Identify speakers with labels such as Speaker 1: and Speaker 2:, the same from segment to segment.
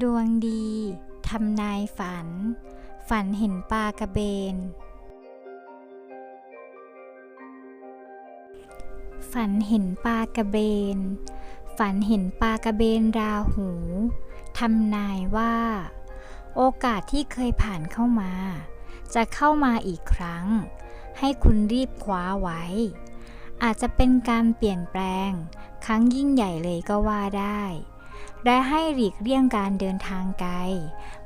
Speaker 1: ดวงดี ทำนายฝัน ฝันเห็นปลากระเบน ฝันเห็นปลากระเบน ฝันเห็นปลากระเบนราหู ทำนายว่า โอกาสที่เคยผ่านเข้ามา จะเข้ามาอีกครั้ง ให้คุณรีบคว้าไว้ อาจจะเป็นการเปลี่ยนแปลง ครั้งยิ่งใหญ่เลยก็ว่าได้ และให้หลีกเลี่ยงการเดินทางไกล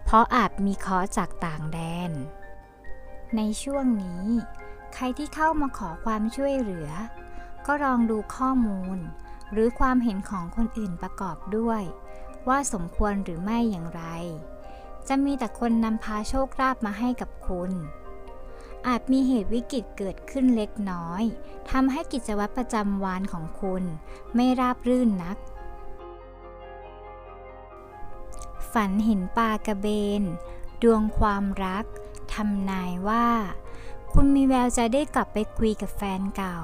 Speaker 1: เพราะอาจมีเคาะจากต่างแดน ในช่วงนี้ ใครที่เข้ามาขอความช่วยเหลือ ก็ลองดูข้อมูล หรือความเห็นของคนอื่นประกอบด้วย ว่าสมควรหรือไม่อย่างไร จะมีแต่คนนำพาโชคลาภมาให้กับคุณ อาจมีเหตุวิกฤตเกิดขึ้นเล็กน้อยทำให้กิจวัตรประจำวันของคุณ ไม่ราบรื่นนัก ฝันเห็นปลากระเบน ดวงความรักทำนายว่า คุณมีแววจะได้กลับไปคุยกับแฟนเก่า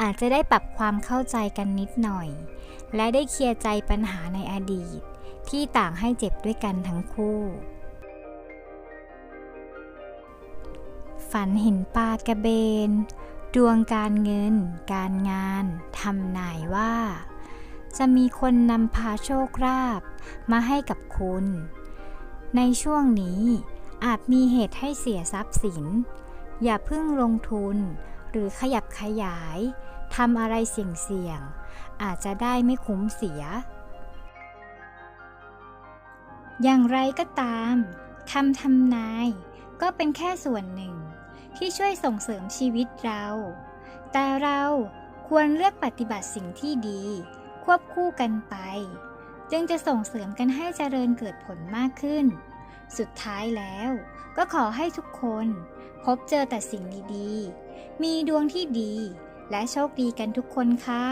Speaker 1: อาจจะได้ปรับความเข้าใจกันนิดหน่อย และได้เคลียร์ใจปัญหาในอดีต ที่ต่างให้เจ็บด้วยกันทั้งคู่ ฝันเห็นปลากระเบน ดวงการเงิน การงานทำนายว่า จะมีคนนำพาโชคลาภมาให้กับคุณ ในช่วงนี้อาจมีเหตุให้เสียทรัพย์สิน อย่าเพิ่งลงทุน หรือขยับขยายทำอะไรเสี่ยงๆอาจจะได้ไม่คุ้มเสีย อย่างไรก็ตามคำทำนาย ก็เป็นแค่ส่วนหนึ่ง ที่ช่วยส่งเสริมชีวิตเรา แต่เราควรเลือกปฏิบัติสิ่งที่ดี ควบคู่กันไป จึงจะส่งเสริมกันให้เจริญเกิดผลมากขึ้น สุดท้ายแล้วก็ขอให้ทุกคนพบเจอแต่สิ่งดีๆ มีดวงที่ดีและโชคดีกันทุกคนค่ะ